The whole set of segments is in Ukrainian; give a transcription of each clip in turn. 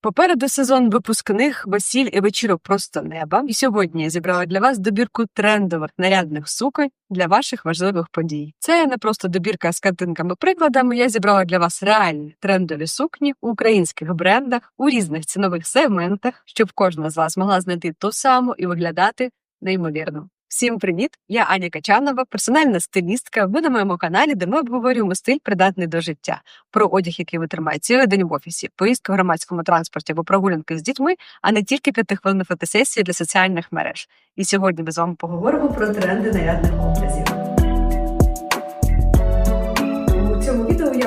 Попереду сезон випускних весіль і вечірок просто неба. І сьогодні я зібрала для вас добірку трендових нарядних суконь для ваших важливих подій. Це не просто добірка з картинками-прикладами. Я зібрала для вас реальні трендові сукні у українських брендах у різних цінових сегментах, щоб кожна з вас могла знайти ту саму і виглядати неймовірно. Всім привіт! Я Аня Качанова, персональна стилістка. Ви на моєму каналі, де ми обговорюємо стиль придатний до життя, про одяг, який витримає цілий день в офісі, поїздки в громадському транспорті або прогулянки з дітьми, а не тільки п'ятихвилинні фотосесії для соціальних мереж. І сьогодні ми з вами поговоримо про тренди нарядних образів.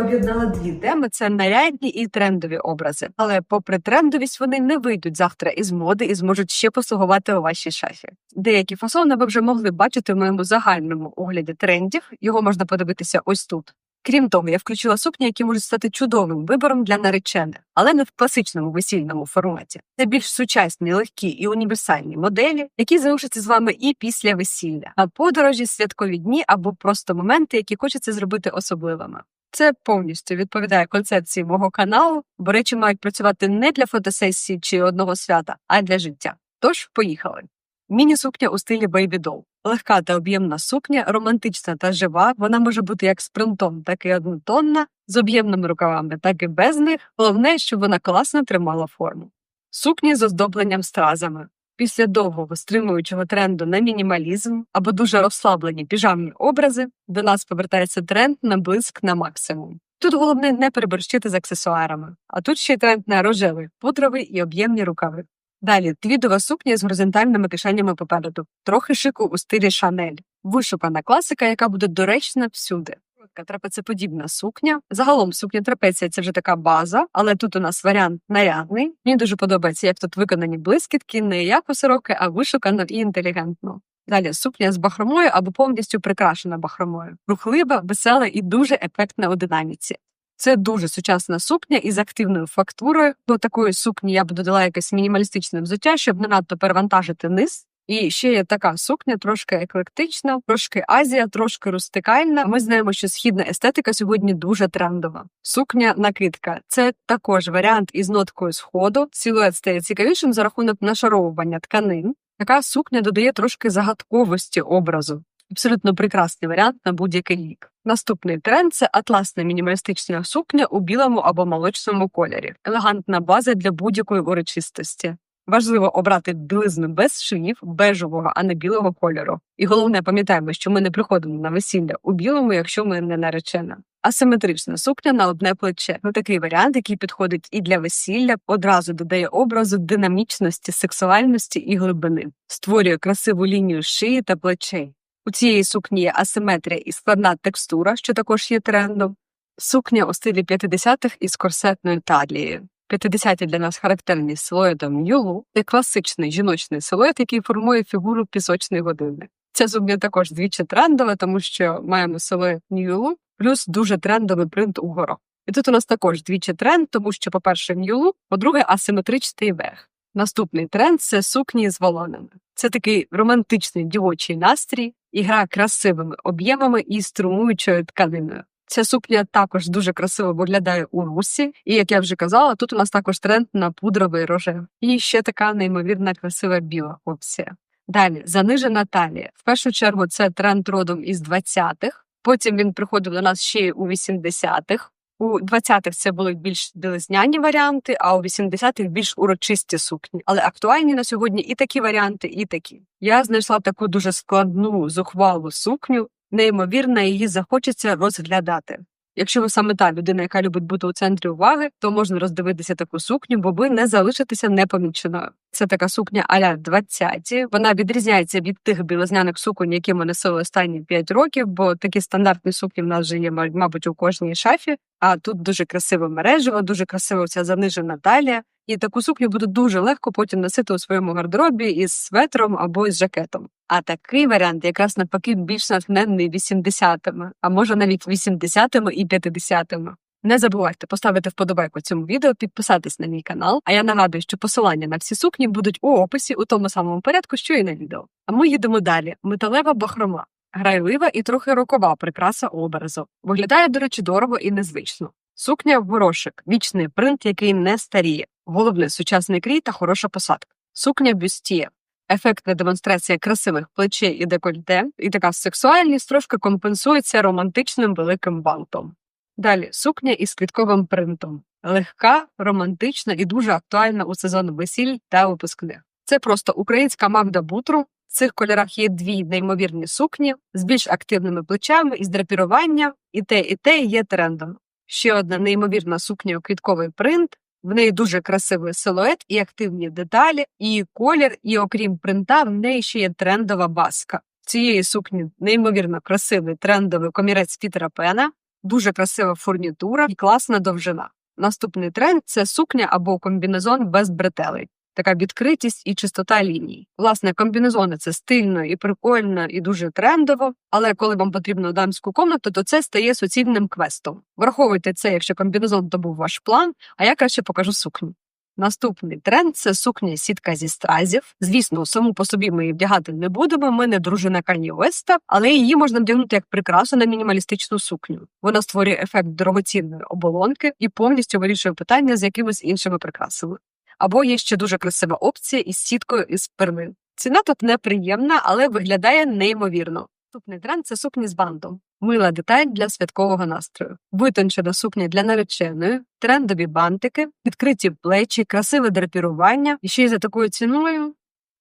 Об'єднала дві теми: це нарядні і трендові образи. Але, попри трендовість, вони не вийдуть завтра із моди і зможуть ще послугувати у вашій шафі. Деякі фасони ви вже могли бачити в моєму загальному огляді трендів. Його можна подивитися ось тут. Крім того, я включила сукні, які можуть стати чудовим вибором для наречених, але не в класичному весільному форматі. Це більш сучасні, легкі і універсальні моделі, які залишаться з вами і після весілля, а подорожі, святкові дні або просто моменти, які хочеться зробити особливими. Це повністю відповідає концепції мого каналу, бо речі мають працювати не для фотосесії чи одного свята, а для життя. Тож поїхали. Міні-сукня у стилі Doll. Легка та об'ємна сукня, романтична та жива. Вона може бути як з принтом, так і однотонна, з об'ємними рукавами, так і без них. Головне, щоб вона класно тримала форму. Сукні з оздобленням стразами. Після довгого стримуючого тренду на мінімалізм або дуже розслаблені піжамні образи до нас повертається тренд на блиск на максимум. Тут головне не переборщити з аксесуарами, а тут ще тренд на рожевий, пудровий і об'ємні рукави. Далі твідова сукня з горизонтальними кишенями попереду, трохи шику у стилі Шанель, вишукана класика, яка буде доречна всюди. Коротка трапецеподібна сукня. Загалом сукня трапеція це вже така база, але тут у нас варіант нарядний. Мені дуже подобається, як тут виконані блискітки, не як у сороки, а вишукано і інтелігентно. Далі сукня з бахромою або повністю прикрашена бахромою. Рухлива, весела і дуже ефектна у динаміці. Це дуже сучасна сукня із активною фактурою. До такої сукні я б додала якесь мінімалістичне взуття, щоб не надто перевантажити низ. І ще є така сукня, трошки еклектична, трошки Азія, трошки рустикальна. Ми знаємо, що східна естетика сьогодні дуже трендова. Сукня накидка це також варіант із ноткою сходу. Силует стає цікавішим за рахунок нашаровування тканин. Така сукня додає трошки загадковості образу. Абсолютно прекрасний варіант на будь-який вік. Наступний тренд це атласна мінімалістична сукня у білому або молочному кольорі, елегантна база для будь-якої урочистості. Важливо обрати білизну без швів, бежевого, а не білого кольору. І головне, пам'ятаємо, що ми не приходимо на весілля у білому, якщо ми не наречена. Асиметрична сукня на одне плече. Ну такий варіант, який підходить і для весілля, одразу додає образу динамічності, сексуальності і глибини, створює красиву лінію шиї та плечей. У цієї сукні є асиметрія і складна текстура, що також є трендом. Сукня у стилі 50-х із корсетною талією. 50-ті для нас характерні силуетом нюлу це класичний жіночний силует, який формує фігуру пісочної години. Ця сукня також двічі трендова, тому що маємо силует нюлу, плюс дуже трендовий принт угору. І тут у нас також двічі тренд, тому що, по-перше, нюлу, по-друге, асиметричний верх. Наступний тренд це сукні з волонами. Це такий романтичний дівочий настрій і гра красивими об'ємами і струмуючою тканиною. Ця сукня також дуже красиво виглядає у русі, і як я вже казала, тут у нас також тренд на пудровий рожев. І ще така неймовірна красива біла опція. Далі занижена талія. В першу чергу це тренд родом із 20-х, потім він приходив до нас ще у 80-х. У 20-х це були більш білизняні варіанти, а у 80-х більш урочисті сукні. Але актуальні на сьогодні і такі варіанти, і такі. Я знайшла таку дуже складну зухвалу сукню, неймовірно, її захочеться розглядати. Якщо ви саме та людина, яка любить бути у центрі уваги, то можна роздивитися таку сукню, бо ви не залишитеся непоміченою. Це така сукня аля 20-ті. Вона відрізняється від тих білозняних суконь, які ми носили останні 5 років, бо такі стандартні сукні в нас вже є, мабуть, у кожній шафі. А тут дуже красиве мережево, дуже красива ця занижена талія. І таку сукню буде дуже легко потім носити у своєму гардеробі із светром або із жакетом. А такий варіант якраз навпаки більш натхненний 80-ми, а може навіть 80-ми і 50-ми. Не забувайте поставити вподобайку цьому відео, підписатись на мій канал. А я нагадую, що посилання на всі сукні будуть у описі у тому самому порядку, що і на відео. А ми їдемо далі. Металева бахрома. Грайлива і трохи рокова прикраса образу. Виглядає, до речі, дорого і незвично. Сукня в горошик, вічний принт, який не старіє. Головне сучасний крій та хороша посадка. Сукня бюстіє. Ефектна демонстрація красивих плечей і декольте, і така сексуальність трошки компенсується романтичним великим бантом. Далі сукня із квітковим принтом. Легка, романтична і дуже актуальна у сезон весіль та випускних. Це просто українська Магда Бутру. В цих кольорах є дві неймовірні сукні з більш активними плечами із драпіруванням, і те, і те є трендом. Ще одна неймовірна сукня у квітковий принт. В неї дуже красивий силует і активні деталі, і колір, і окрім принта, в неї ще є трендова баска. Цієї сукні неймовірно красивий трендовий комірець Пітера Пена, дуже красива фурнітура і класна довжина. Наступний тренд це сукня або комбінезон без бретелей. Така відкритість і чистота ліній. Власне, комбінезони це стильно і прикольно, і дуже трендово. Але коли вам потрібно дамську комнату, то це стає суцільним квестом. Враховуйте це, якщо комбінезон то був ваш план, а я краще покажу сукню. Наступний тренд це сукня сітка зі стразів. Звісно, саму по собі ми її вдягати не будемо. Ми не дружина Кані Уеста, але її можна вдягнути як прикрасу на мінімалістичну сукню. Вона створює ефект дорогоцінної оболонки і повністю вирішує питання з якимись іншими прикрасами. Або є ще дуже красива опція із сіткою із перлин. Ціна тут неприємна, але виглядає неймовірно. Наступний тренд це сукні з бантом. Мила деталь для святкового настрою, витончена сукня для нареченої, трендові бантики, відкриті плечі, красиве драпірування і ще й за такою ціною.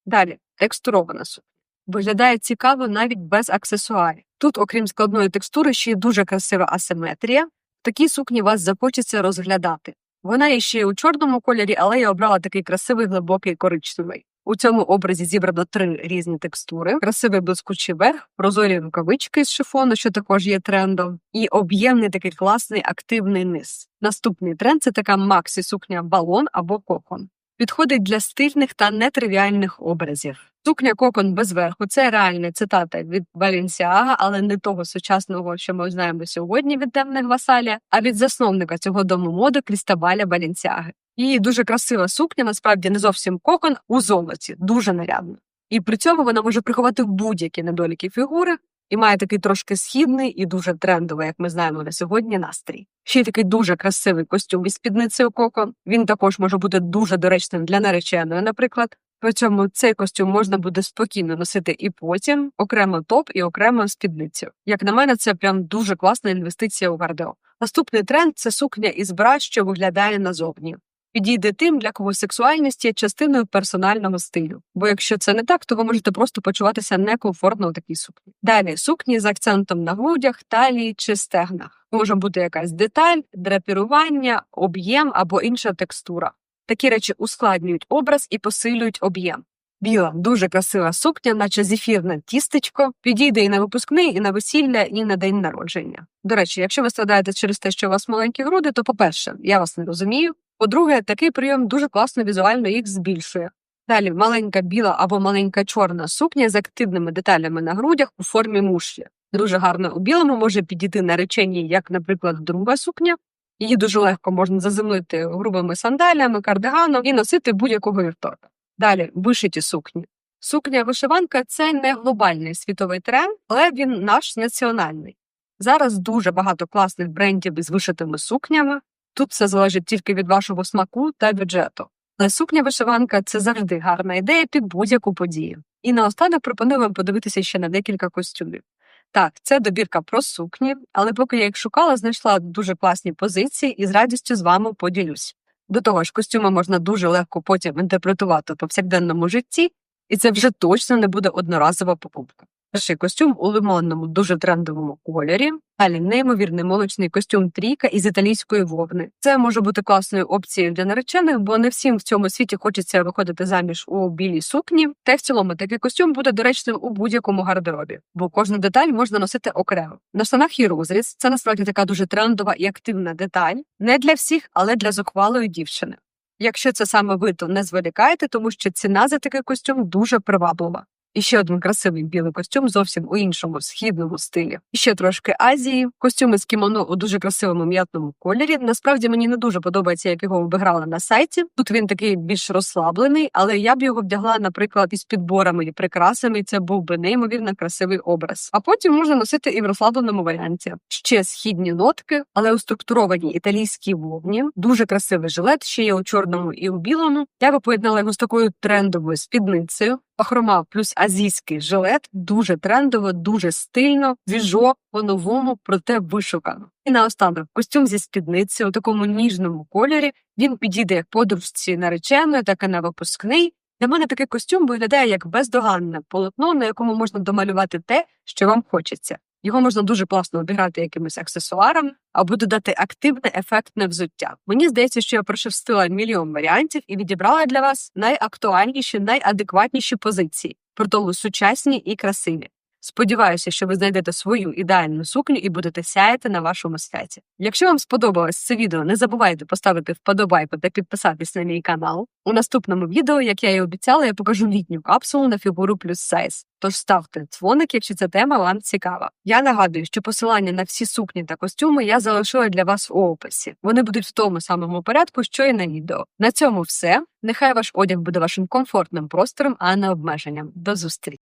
Далі текстурована сукня. Виглядає цікаво навіть без аксесуарів. Тут, окрім складної текстури, ще й дуже красива асиметрія. В такій сукні вас захочеться розглядати. Вона є ще у чорному кольорі, але я обрала такий красивий глибокий коричневий. У цьому образі зібрано три різні текстури: красивий блискучий верх, прозорі рукавички з шифону, що також є трендом, і об'ємний такий класний активний низ. Наступний тренд це така максі сукня балон або кокон. Підходить для стильних та нетривіальних образів. Сукня кокон без верху це реальна цитата від Балінсіага, але не того сучасного, що ми знаємо сьогодні від темних васаля, а від засновника цього дому моди Крістабаля Балінсіаги. Її дуже красива сукня, насправді не зовсім кокон у золоті, дуже нарядна. І при цьому вона може приховати будь-які недоліки фігури і має такий трошки східний і дуже трендовий, як ми знаємо на сьогодні, настрій. Ще й такий дуже красивий костюм із спідницею кокон. Він також може бути дуже доречним для нареченої, наприклад. При цьому цей костюм можна буде спокійно носити і потім, окремо топ і окремо спідницю. Як на мене, це прям дуже класна інвестиція у гардероб. Наступний тренд це сукня із бра, що виглядає назовні. Підійде тим, для кого сексуальність є частиною персонального стилю. Бо якщо це не так, то ви можете просто почуватися некомфортно у такій сукні. Далі сукні з акцентом на грудях, талії чи стегнах. Може бути якась деталь, драпірування, об'єм або інша текстура. Такі речі ускладнюють образ і посилюють об'єм. Біла, дуже красива сукня, наче зефірне тістечко, підійде і на випускний, і на весілля, і на день народження. До речі, якщо ви страдаєте через те, що у вас маленькі груди, то, по-перше, я вас не розумію. По-друге, такий прийом дуже класно візуально їх збільшує. Далі маленька біла або маленька чорна сукня з активними деталями на грудях у формі мушлі. Дуже гарно у білому може підійти нареченій, як, наприклад, друга сукня. Її дуже легко можна заземлити грубими сандалями, кардиганом і носити будь-якого вівторка. Далі вишиті сукні. Сукня вишиванка це не глобальний світовий тренд, але він наш національний. Зараз дуже багато класних брендів із вишитими сукнями. Тут все залежить тільки від вашого смаку та бюджету. Але сукня вишиванка це завжди гарна ідея під будь-яку подію. І наостанок пропоную вам подивитися ще на декілька костюмів. Так, це добірка про сукні, але поки я їх шукала, знайшла дуже класні позиції і з радістю з вами поділюсь. До того ж, костюми можна дуже легко потім інтерпретувати в повсякденному житті, і це вже точно не буде одноразова покупка. Перший костюм у лимонному, дуже трендовому кольорі. Далі неймовірний молочний костюм трійка із італійської вовни. Це може бути класною опцією для наречених, бо не всім в цьому світі хочеться виходити заміж у білій сукні. Та й в цілому такий костюм буде доречним у будь-якому гардеробі, бо кожну деталь можна носити окремо. На штанах є розріз. Це насправді така дуже трендова і активна деталь. Не для всіх, але для зухвалої дівчини. Якщо це саме ви, то не зволікайте, тому що ціна за такий костюм дуже приваблива. І ще один красивий білий костюм зовсім у іншому східному стилі. І ще трошки Азії. Костюми з кімоно у дуже красивому м'ятному кольорі. Насправді мені не дуже подобається, як його обіграли на сайті. Тут він такий більш розслаблений, але я б його вдягла, наприклад, із підборами і прикрасами. Це був би неймовірно красивий образ. А потім можна носити і в розслабленому варіанті. Ще східні нотки, але у структурованій італійській вовні. Дуже красивий жилет, ще є у чорному і у білому. Я би поєднала його з такою трендовою спідницею. Пахрома плюс азійський жилет дуже трендово, дуже стильно, віжо по-новому, проте вишукано. І наостанок костюм зі спідниці у такому ніжному кольорі. Він підійде як подружці нареченої, так і на випускний. Для мене такий костюм виглядає як бездоганне полотно, на якому можна домалювати те, що вам хочеться. Його можна дуже класно обіграти якимось аксесуаром або додати активне ефектне взуття. Мені здається, що я прошерстила мільйон варіантів і відібрала для вас найактуальніші, найадекватніші позиції, при сучасні і красиві. Сподіваюся, що ви знайдете свою ідеальну сукню і будете сяяти на вашому святі. Якщо вам сподобалось це відео, не забувайте поставити вподобайку та підписатись на мій канал. У наступному відео, як я і обіцяла, я покажу літню капсулу на фігуру плюс сайз. Тож ставте дзвоник, якщо ця тема вам цікава. Я нагадую, що посилання на всі сукні та костюми я залишила для вас у описі. Вони будуть в тому самому порядку, що і на відео. На цьому все. Нехай ваш одяг буде вашим комфортним простором, а не обмеженням. До зустрічі!